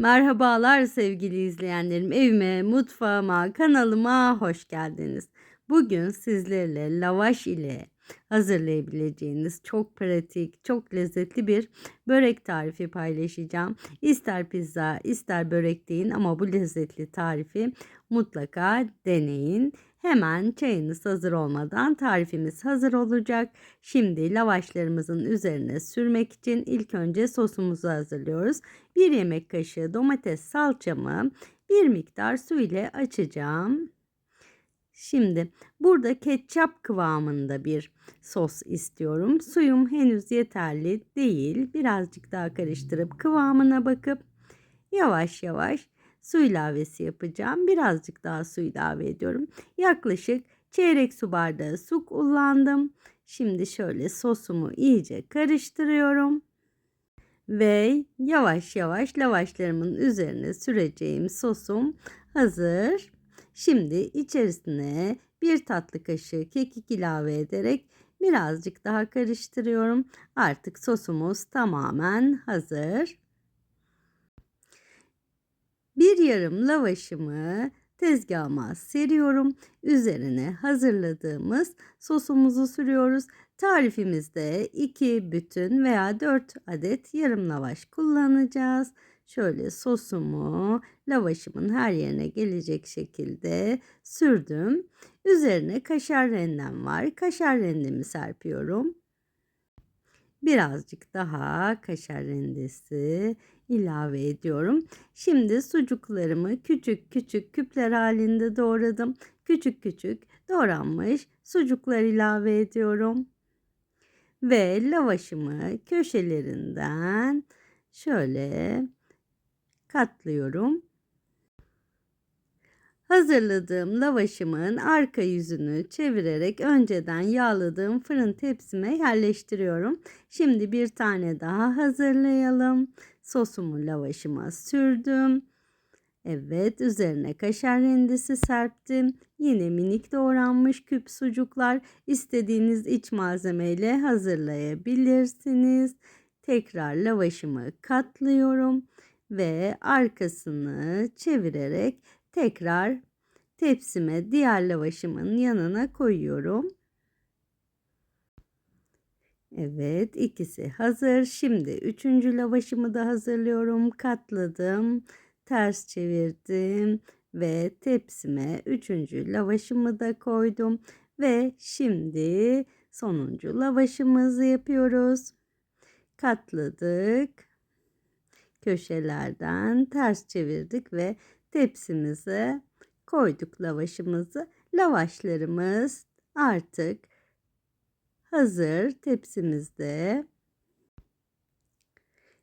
Merhabalar sevgili izleyenlerim. Evime, mutfağıma, kanalıma hoş geldiniz. Bugün sizlerle lavaş ile hazırlayabileceğiniz çok pratik, çok lezzetli bir börek tarifi paylaşacağım. İster pizza, ister börek deyin ama bu lezzetli tarifi mutlaka deneyin. Hemen çayınız hazır olmadan tarifimiz hazır olacak. Şimdi lavaşlarımızın üzerine sürmek için ilk önce sosumuzu hazırlıyoruz. 1 yemek kaşığı domates salçamı bir miktar su ile açacağım. Şimdi burada ketçap kıvamında bir sos istiyorum. Suyum henüz yeterli değil. Birazcık daha karıştırıp kıvamına bakıp yavaş yavaş su ilavesi yapacağım. Birazcık daha su ilave ediyorum. Yaklaşık çeyrek su bardağı su kullandım. Şimdi şöyle sosumu iyice karıştırıyorum. Ve yavaş yavaş lavaşlarımın üzerine süreceğim sosum hazır. Şimdi içerisine bir tatlı kaşığı kekik ilave ederek birazcık daha karıştırıyorum. Artık sosumuz tamamen hazır. Bir yarım lavaşımı tezgahıma seriyorum. Üzerine hazırladığımız sosumuzu sürüyoruz. Tarifimizde 2 bütün veya 4 adet yarım lavaş kullanacağız. Şöyle sosumu lavaşımın her yerine gelecek şekilde sürdüm. Üzerine kaşar rendem var. Kaşar rendemi serpiyorum. Birazcık daha kaşar rendesi ilave ediyorum. Şimdi sucuklarımı küçük küçük küpler halinde doğradım. Küçük küçük doğranmış sucuklar ilave ediyorum. Ve lavaşımı köşelerinden şöyle katlıyorum. Hazırladığım lavaşımın arka yüzünü çevirerek önceden yağladığım fırın tepsime yerleştiriyorum. Şimdi bir tane daha hazırlayalım. Sosumu lavaşıma sürdüm. Evet üzerine kaşar rendesi serptim. Yine minik doğranmış küp sucuklar istediğiniz iç malzemeyle hazırlayabilirsiniz. Tekrar lavaşımı katlıyorum ve arkasını çevirerek tekrar tepsime diğer lavaşımın yanına koyuyorum. Evet ikisi hazır. Şimdi üçüncü lavaşımı da hazırlıyorum. Katladım. Ters çevirdim. Ve tepsime üçüncü lavaşımı da koydum. Ve şimdi sonuncu lavaşımızı yapıyoruz. Katladık. Köşelerden ters çevirdik ve tepsimize koyduk lavaşımızı. Lavaşlarımız artık hazır tepsimizde.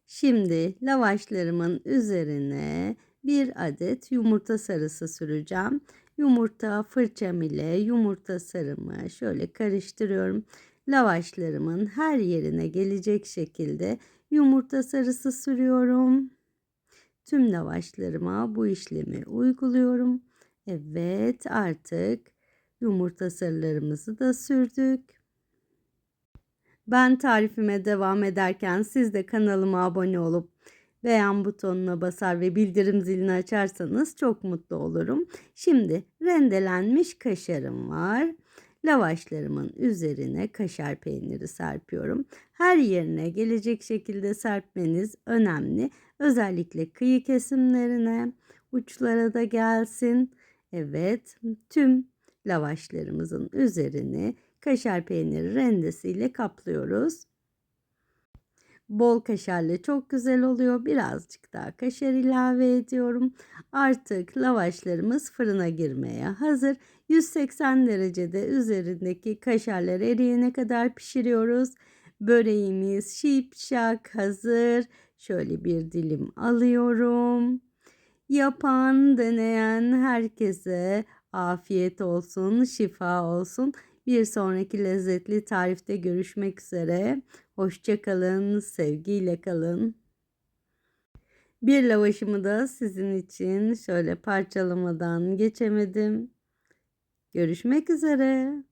Şimdi lavaşlarımın üzerine bir adet yumurta sarısı süreceğim. Yumurta fırçam ile yumurta sarımı şöyle karıştırıyorum. Lavaşlarımın her yerine gelecek şekilde yumurta sarısı sürüyorum. Tüm lavaşlarıma bu işlemi uyguluyorum. Evet artık yumurta sarılarımızı da sürdük. Ben tarifime devam ederken siz de kanalıma abone olup beğen butonuna basar ve bildirim zilini açarsanız çok mutlu olurum. Şimdi rendelenmiş kaşarım var. Lavaşlarımın üzerine kaşar peyniri serpiyorum. Her yerine gelecek şekilde serpmeniz önemli. Özellikle kıyı kesimlerine, uçlara da gelsin. Evet, tüm lavaşlarımızın üzerini kaşar peyniri rendesiyle kaplıyoruz. Bol kaşarlı çok güzel oluyor. Birazcık daha kaşar ilave ediyorum. Artık lavaşlarımız fırına girmeye hazır. 180 derecede üzerindeki kaşarlar eriyene kadar pişiriyoruz. Böreğimiz şipşak hazır. Şöyle bir dilim alıyorum. Yapan, deneyen herkese afiyet olsun, şifa olsun. Bir sonraki lezzetli tarifte görüşmek üzere. Hoşça kalın, sevgiyle kalın. Bir lavaşımı da sizin için şöyle parçalamadan geçemedim. Görüşmek üzere.